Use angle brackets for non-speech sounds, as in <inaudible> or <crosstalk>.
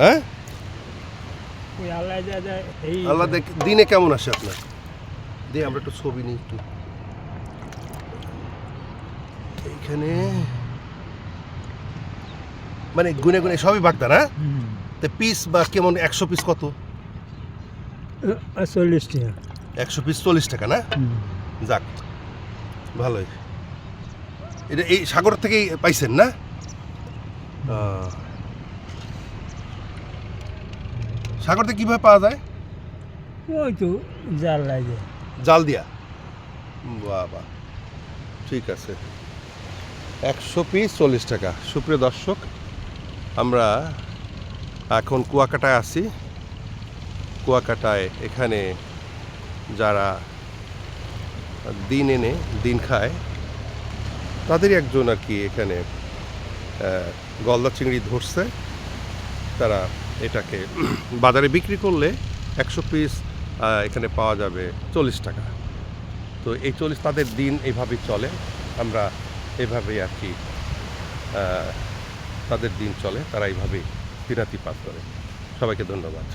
হ্যাঁ? আল্লাহ দেখ দিনে কেমন আসে আপনার? দিয়ে আমরা একটু ছবি নিই একটু। এইখানে মানে গুনে গুনে সবই বাগদা না। তো পিস বা কেমন একশো পিস কত? চল্লিশ টাকা। একশো পিস চল্লিশ টাকা না? যাক ভালোই। এটা এই সাগর থেকেই পাইছেন না? আহ। সাগর থেকে কীভাবে পাওয়া যায়? ওই তো জাল লাগে। জাল দিয়া? বাহ বাহ ঠিক আছে। একশো পিস চল্লিশ টাকা। সুপ্রিয় দর্শক আমরা এখন কুয়াকাটায় আছি। কুয়াকাটায় এখানে যারা দিন এনে দিন খায় তাদেরই একজন আর কি এখানে গলদা চিংড়ি ধরছে, তারা এটাকে <clears throat> বাজারে বিক্রি করলে একশো পিস এখানে পাওয়া যাবে চল্লিশ টাকা। তো এই চল্লিশ, তাদের দিন এইভাবেই চলে, আমরা এভাবেই আর কি তাদের দিন চলে, তারা এইভাবেই দিনাতিপাত করে। সবাইকে ধন্যবাদ।